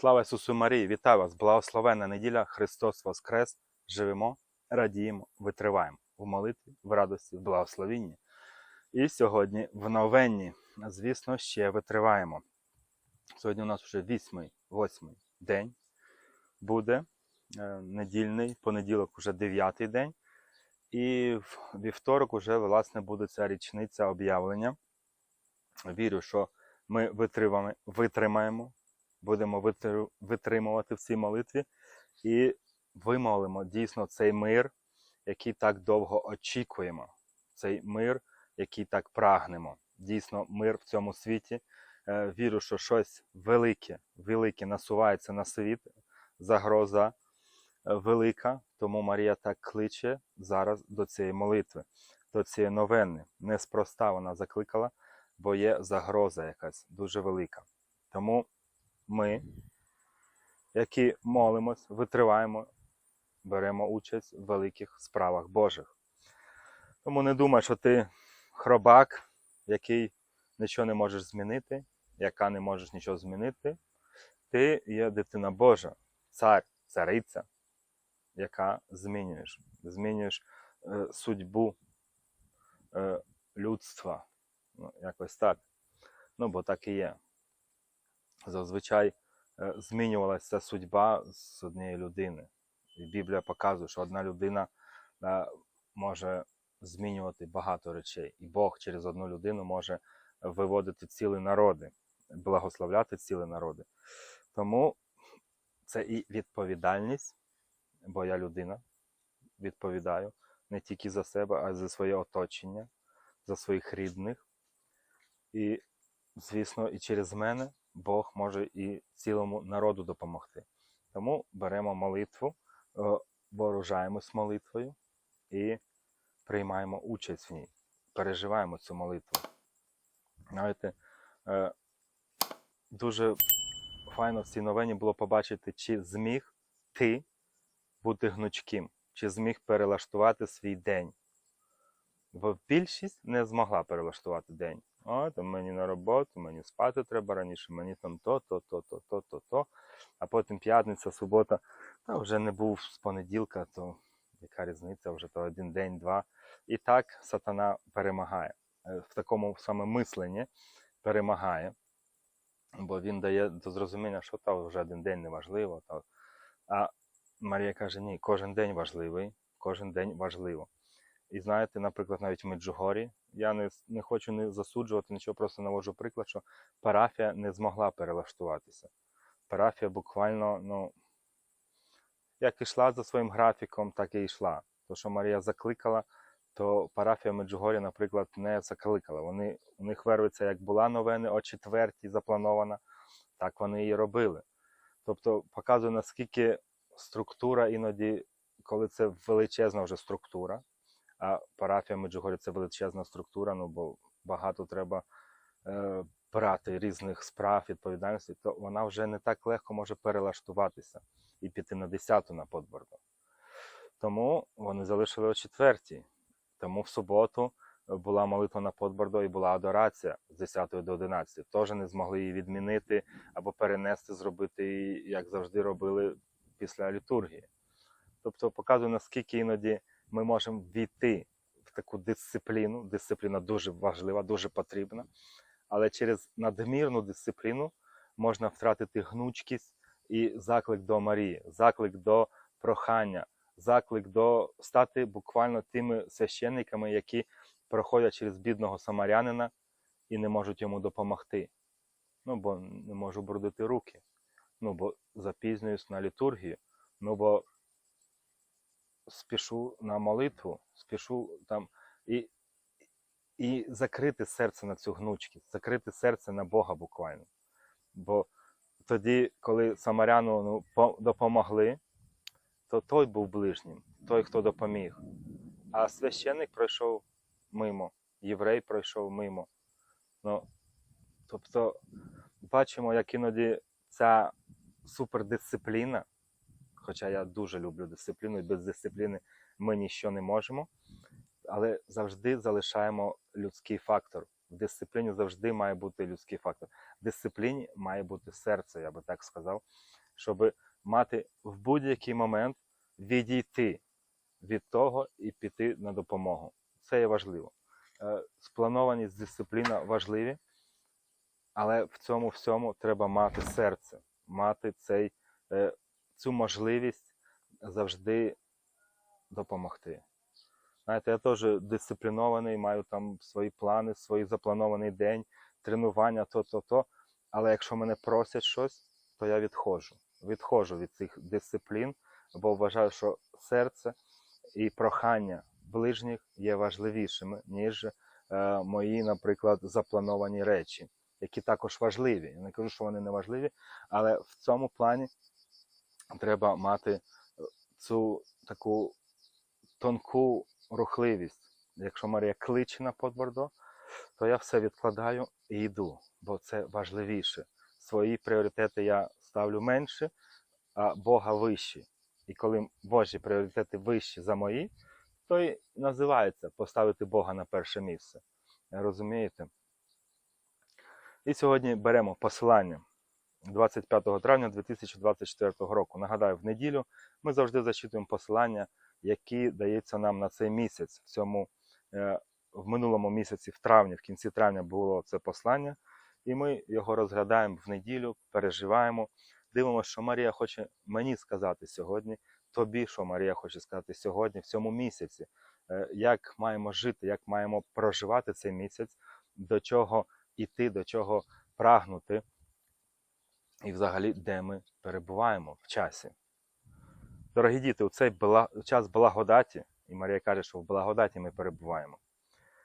Слава Ісусу Марії! Вітаю вас! Благословенна неділя! Христос Воскрес! Живемо, радіємо, витриваємо в молитві, в радості, в благословінні. І сьогодні в новенні, звісно, ще витриваємо. Сьогодні у нас вже вісьмий, восьмий день буде е, недільний, понеділок уже дев'ятий день. І в вівторок уже, власне, буде ця річниця об'явлення. Вірю, що ми витримаємо будемо витримувати в цій молитві і вимолимо дійсно цей мир, який так довго очікуємо, цей мир, який так прагнемо. Дійсно, мир в цьому світі. Е, Вірю, що щось велике, велике насувається на світ, загроза е, велика. Тому Марія так кличе зараз до цієї молитви, до цієї новини. Неспроста вона закликала, бо є загроза якась дуже велика. Тому ми, які молимось, витриваємо, беремо участь в великих справах Божих. Тому не думай, що ти хробак, який нічого не можеш змінити, яка не можеш нічого змінити. Ти є дитина Божа, цар, цариця, яка змінюєш. Змінюєш е, судьбу е, людства. Ну, якось так. Ну, бо так і є зазвичай е, змінювалася судьба з однієї людини. І Біблія показує, що одна людина е, може змінювати багато речей. І Бог через одну людину може виводити цілі народи, благословляти цілі народи. Тому це і відповідальність, бо я людина відповідаю не тільки за себе, а й за своє оточення, за своїх рідних. І, звісно, і через мене Бог може і цілому народу допомогти. Тому беремо молитву, е, вооружаємось молитвою і приймаємо участь в ній, переживаємо цю молитву. Знаєте, е, дуже файно в цій новині було побачити, чи зміг ти бути гнучким, чи зміг перелаштувати свій день. Бо більшість не змогла перелаштувати день. О, там мені на роботу, мені спати треба раніше, мені там то, то, то, то, то, то, то. А потім п'ятниця, субота, та вже не був з понеділка, то яка різниця, вже то один день, два. І так сатана перемагає. Е, В такому саме мисленні перемагає, бо він дає до зрозуміння, що то вже один день не важливо. То... А Марія каже, ні, кожен день важливий, кожен день важливо. І знаєте, наприклад, навіть в Меджугорі, я не, не хочу не засуджувати нічого, просто наводжу приклад, що парафія не змогла перелаштуватися. Парафія буквально, ну, як ішла за своїм графіком, так і йшла. То, що Марія закликала, то парафія Меджугорі, наприклад, не закликала. Вони, у них вервиця, як була новини о четвертій запланована, так вони і робили. Тобто показує, наскільки структура іноді, коли це величезна вже структура, а парафія Меджугорі це величезна структура, ну бо багато треба е, брати різних справ, відповідальності, то вона вже не так легко може перелаштуватися і піти на десяту на подборду. Тому вони залишили о четвертій. Тому в суботу була молитва на подбордо і була адорація з 10 до 11. Теж не змогли її відмінити або перенести, зробити її, як завжди робили після літургії. Тобто показує, наскільки іноді ми можемо війти в таку дисципліну. Дисципліна дуже важлива, дуже потрібна. Але через надмірну дисципліну можна втратити гнучкість і заклик до Марії, заклик до прохання, заклик до стати буквально тими священниками, які проходять через бідного самарянина і не можуть йому допомогти. Ну, бо не можу брудити руки. Ну, бо запізнююсь на літургію. Ну, бо спішу на молитву, спішу там і, і закрити серце на цю гнучкість, закрити серце на Бога буквально. Бо тоді, коли самаряну ну, по- допомогли, то той був ближнім, той, хто допоміг. А священник пройшов мимо, єврей пройшов мимо. Ну, тобто, бачимо, як іноді ця супердисципліна, хоча я дуже люблю дисципліну, і без дисципліни ми ніщо не можемо, але завжди залишаємо людський фактор. В дисципліні завжди має бути людський фактор. В дисципліні має бути серце, я би так сказав, щоб мати в будь-який момент відійти від того і піти на допомогу. Це є важливо. Е, Спланованість, дисципліна важливі, але в цьому всьому треба мати серце, мати цей, е, цю можливість завжди допомогти. Знаєте, я теж дисциплінований, маю там свої плани, свій запланований день, тренування, то, то, то. Але якщо мене просять щось, то я відходжу. Відходжу від цих дисциплін, бо вважаю, що серце і прохання ближніх є важливішими, ніж е, мої, наприклад, заплановані речі, які також важливі. Я не кажу, що вони не важливі, але в цьому плані треба мати е, цю таку тонку рухливість. Якщо Марія кличе на подбордо, то я все відкладаю і йду, бо це важливіше. Свої пріоритети я ставлю менше, а Бога вищі. І коли Божі пріоритети вищі за мої, то і називається поставити Бога на перше місце. Розумієте? І сьогодні беремо посилання 25 травня 2024 року. Нагадаю, в неділю ми завжди зачитуємо посилання, які даються нам на цей місяць. В цьому е, в минулому місяці, в травні, в кінці травня було це послання, і ми його розглядаємо в неділю, переживаємо, дивимося, що Марія хоче мені сказати сьогодні, тобі, що Марія хоче сказати сьогодні, в цьому місяці, Е, як маємо жити, як маємо проживати цей місяць, до чого іти, до чого прагнути, і взагалі, де ми перебуваємо в часі. Дорогі діти, у цей час благодаті, і Марія каже, що в благодаті ми перебуваємо.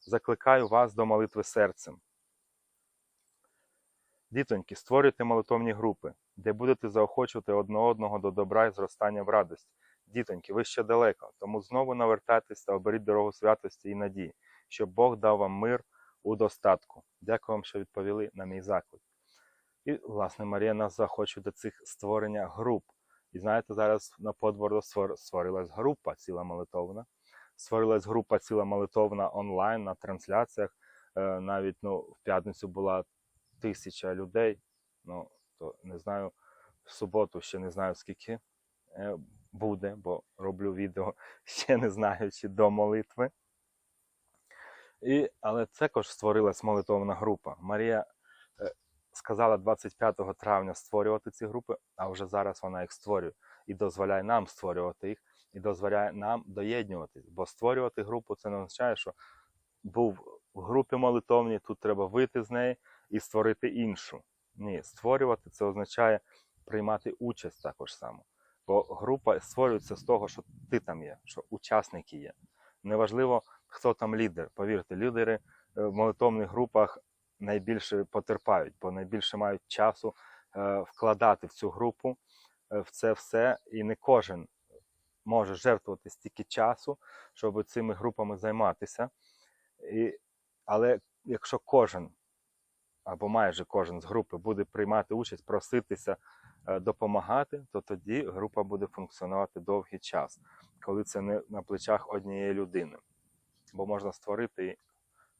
Закликаю вас до молитви серцем. Дітоньки, створюйте молитовні групи, де будете заохочувати одне одного до добра і зростання в радості. Дітоньки, ви ще далеко, тому знову навертайтесь та оберіть дорогу святості і надії, щоб Бог дав вам мир у достатку. Дякую вам, що відповіли на мій заклик. І, власне, Марія нас захоче до цих створення груп. І знаєте, зараз на подвору створ- створилась група ціла молитовна. Створилась група ціла молитовна онлайн на трансляціях. Е, Навіть ну, в п'ятницю була тисяча людей. Ну, то не знаю, в суботу ще не знаю скільки е, буде, бо роблю відео ще не знаючи до молитви. І, але також створилась молитовна група. Марія сказала 25 травня створювати ці групи, а вже зараз вона їх створює і дозволяє нам створювати їх, і дозволяє нам доєднюватись. Бо створювати групу це не означає, що був в групі молитовній, тут треба вийти з неї і створити іншу. Ні, створювати це означає приймати участь також само. Бо група створюється з того, що ти там є, що учасники є. Неважливо, хто там лідер. Повірте, лідери е, в молитовних групах найбільше потерпають, бо найбільше мають часу е, вкладати в цю групу, е, в це все, і не кожен може жертвувати стільки часу, щоб цими групами займатися. І, але якщо кожен або майже кожен з групи буде приймати участь, проситися, е, допомагати, то тоді група буде функціонувати довгий час, коли це не на плечах однієї людини. Бо можна створити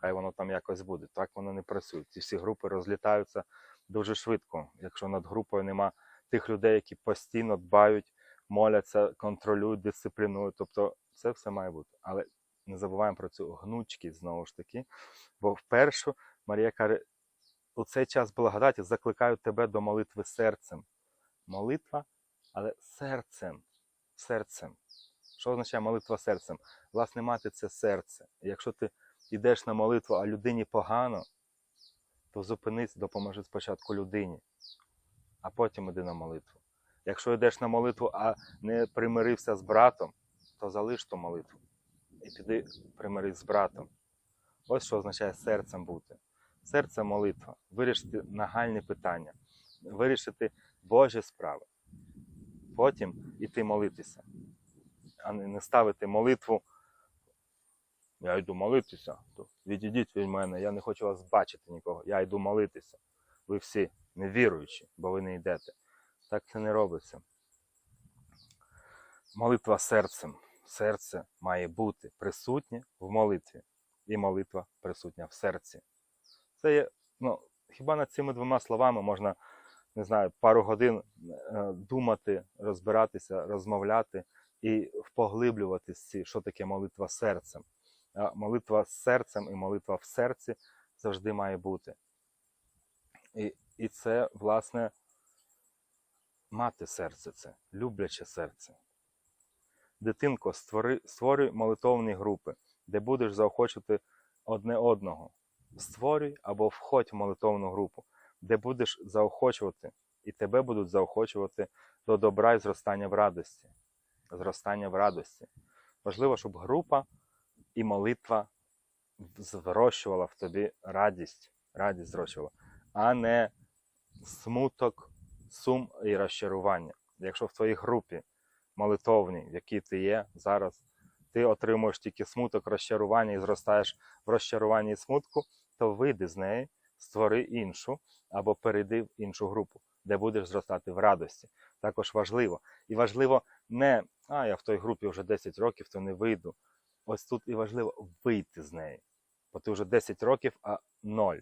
хай воно там якось буде. Так воно не працює. Ці всі групи розлітаються дуже швидко, якщо над групою нема тих людей, які постійно дбають, моляться, контролюють, дисциплінують. Тобто це все має бути. Але не забуваємо про цю гнучкість знову ж таки. Бо вперше Марія каже, у цей час благодаті закликаю тебе до молитви серцем. Молитва, але серцем. Серцем. Що означає молитва серцем? Власне, мати це серце. Якщо ти йдеш на молитву, а людині погано, то зупинись, допоможи спочатку людині, а потім іди на молитву. Якщо йдеш на молитву, а не примирився з братом, то залиш ту молитву і піди примирись з братом. Ось що означає серцем бути. Серце молитва, вирішити нагальні питання, вирішити Божі справи. Потім іти молитися, а не ставити молитву. Я йду молитися, то відійдіть від мене, я не хочу вас бачити нікого. Я йду молитися. Ви всі невіруючі, бо ви не йдете. Так це не робиться. Молитва серцем. Серце має бути присутнє в молитві, і молитва присутня в серці. Це є, ну, хіба над цими двома словами можна, не знаю, пару годин е, думати, розбиратися, розмовляти і поглиблюватися, що таке молитва серцем. Молитва з серцем і молитва в серці завжди має бути. І, і це, власне, мати серце це, любляче серце. Дитинко, створи, створюй молитовні групи, де будеш заохочувати одне одного. Створюй або входь в молитовну групу, де будеш заохочувати, і тебе будуть заохочувати до добра і зростання в радості. Зростання в радості. Важливо, щоб група і молитва зрощувала в тобі радість, радість зрощувала, а не смуток, сум і розчарування. Якщо в твоїй групі молитовній, в якій ти є зараз, ти отримуєш тільки смуток, розчарування і зростаєш в розчаруванні і смутку, то вийди з неї, створи іншу або перейди в іншу групу, де будеш зростати в радості. Також важливо. І важливо не, а я в той групі вже 10 років, то не вийду. Ось тут і важливо вийти з неї. Бо ти вже 10 років, а ноль.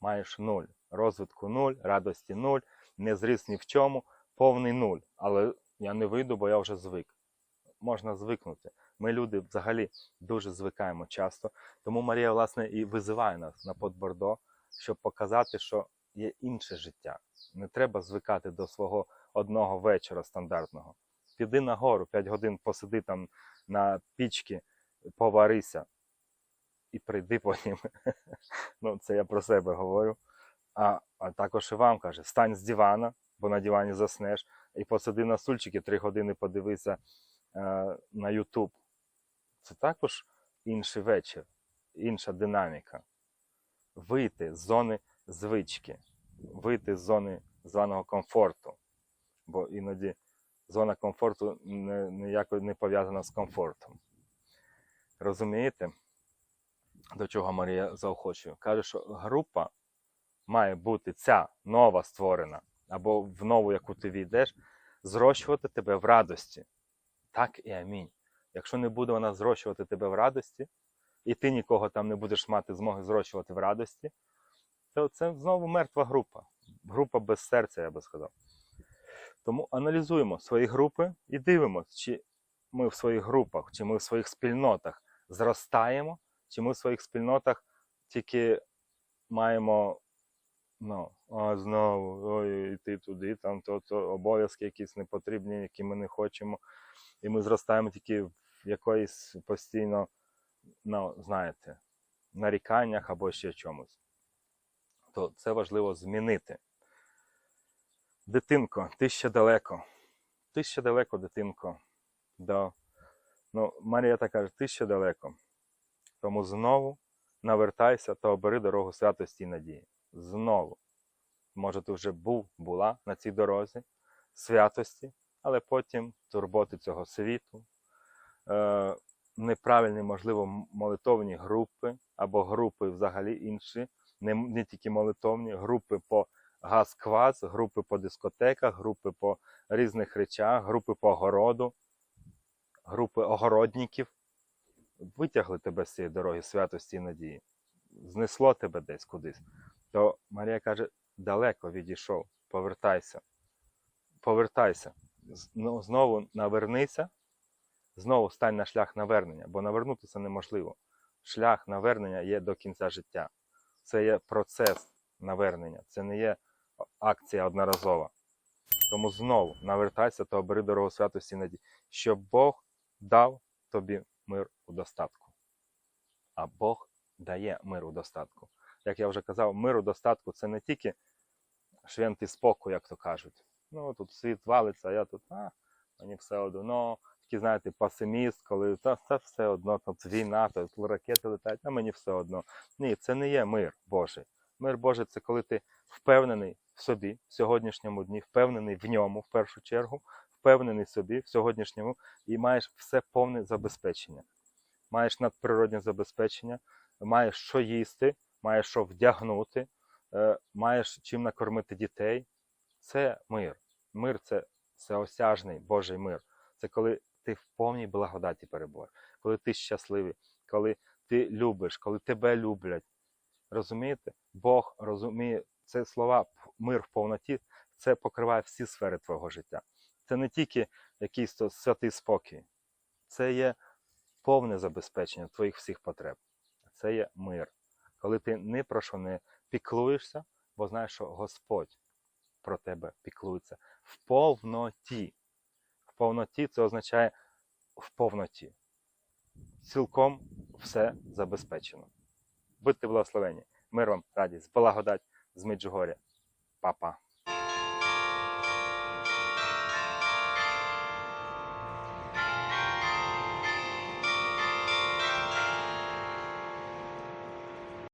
Маєш нуль. Розвитку нуль, радості нуль, не зріс ні в чому, повний нуль. Але я не вийду, бо я вже звик. Можна звикнути. Ми люди взагалі дуже звикаємо часто. Тому Марія, власне, і визиває нас на подбордо, щоб показати, що є інше життя. Не треба звикати до свого одного вечора стандартного. Піди на гору, 5 годин посиди там на пічці, поварися і прийди потім. ну, це я про себе говорю. А, а також і вам каже: встань з дивана, бо на дивані заснеш, і посиди на стульчики 3 години подивися е, на YouTube. Це також інший вечір, інша динаміка. Вийти з зони звички, вийти з зони званого комфорту. Бо іноді зона комфорту ніяко не пов'язана з комфортом. Розумієте, до чого Марія заохочує? Каже, що група має бути ця нова створена, або в нову, яку ти війдеш, зрощувати тебе в радості. Так і амінь. Якщо не буде вона зрощувати тебе в радості, і ти нікого там не будеш мати змоги зрощувати в радості, то це знову мертва група. Група без серця, я би сказав. Тому аналізуємо свої групи і дивимося, чи ми в своїх групах, чи ми в своїх спільнотах зростаємо, чи ми в своїх спільнотах тільки маємо ну, а знову ой, йти туди, там то, то обов'язки якісь непотрібні, які ми не хочемо. І ми зростаємо тільки в якоїсь постійно, ну, знаєте, наріканнях або ще чомусь. То це важливо змінити. Дитинко, ти ще далеко. Ти ще далеко, дитинко. До... Ну, Марія каже, ти ще далеко. Тому знову навертайся та обери дорогу святості і надії. Знову. Може, ти вже був, була на цій дорозі святості, але потім турботи цього світу, е, неправильні, можливо, молитовні групи або групи взагалі інші, не, не тільки молитовні, групи по газ-квас, групи по дискотеках, групи по різних речах, групи по огороду, групи огородників. Витягли тебе з цієї дороги святості і надії, знесло тебе десь кудись. То Марія каже: далеко відійшов, повертайся, повертайся, ну, знову навернися, знову стань на шлях навернення, бо навернутися неможливо. Шлях навернення є до кінця життя. Це є процес навернення, це не є акція одноразова. Тому знову навертайся та обери дорогу святості надії, щоб Бог дав тобі мир у достатку. А Бог дає мир у достатку. Як я вже казав, мир у достатку це не тільки швентий спокій, як то кажуть. Ну, тут світ валиться, а я тут, а, мені все одно. Такий, знаєте, пасиміст, коли та, та все одно, тут війна, тут ракети летять, а мені все одно. Ні, це не є мир Божий. Мир Божий це коли ти впевнений собі в сьогоднішньому дні, впевнений в ньому в першу чергу, впевнений собі в сьогоднішньому і маєш все повне забезпечення. Маєш надприродне забезпечення, маєш що їсти, маєш що вдягнути, е, маєш чим накормити дітей. Це мир. Мир це, це осяжний Божий мир. Це коли ти в повній благодаті перебуваєш, коли ти щасливий, коли ти любиш, коли тебе люблять. Розумієте? Бог розуміє це слова мир в повноті, це покриває всі сфери твого життя. Це не тільки якийсь то святий спокій, це є повне забезпечення твоїх всіх потреб. Це є мир. Коли ти ні про що не піклуєшся, бо знаєш, що Господь про тебе піклується в повноті. В повноті це означає в повноті. Цілком все забезпечено. Будьте благословені. Мир вам, радість, благодать з Меджугоря. papá.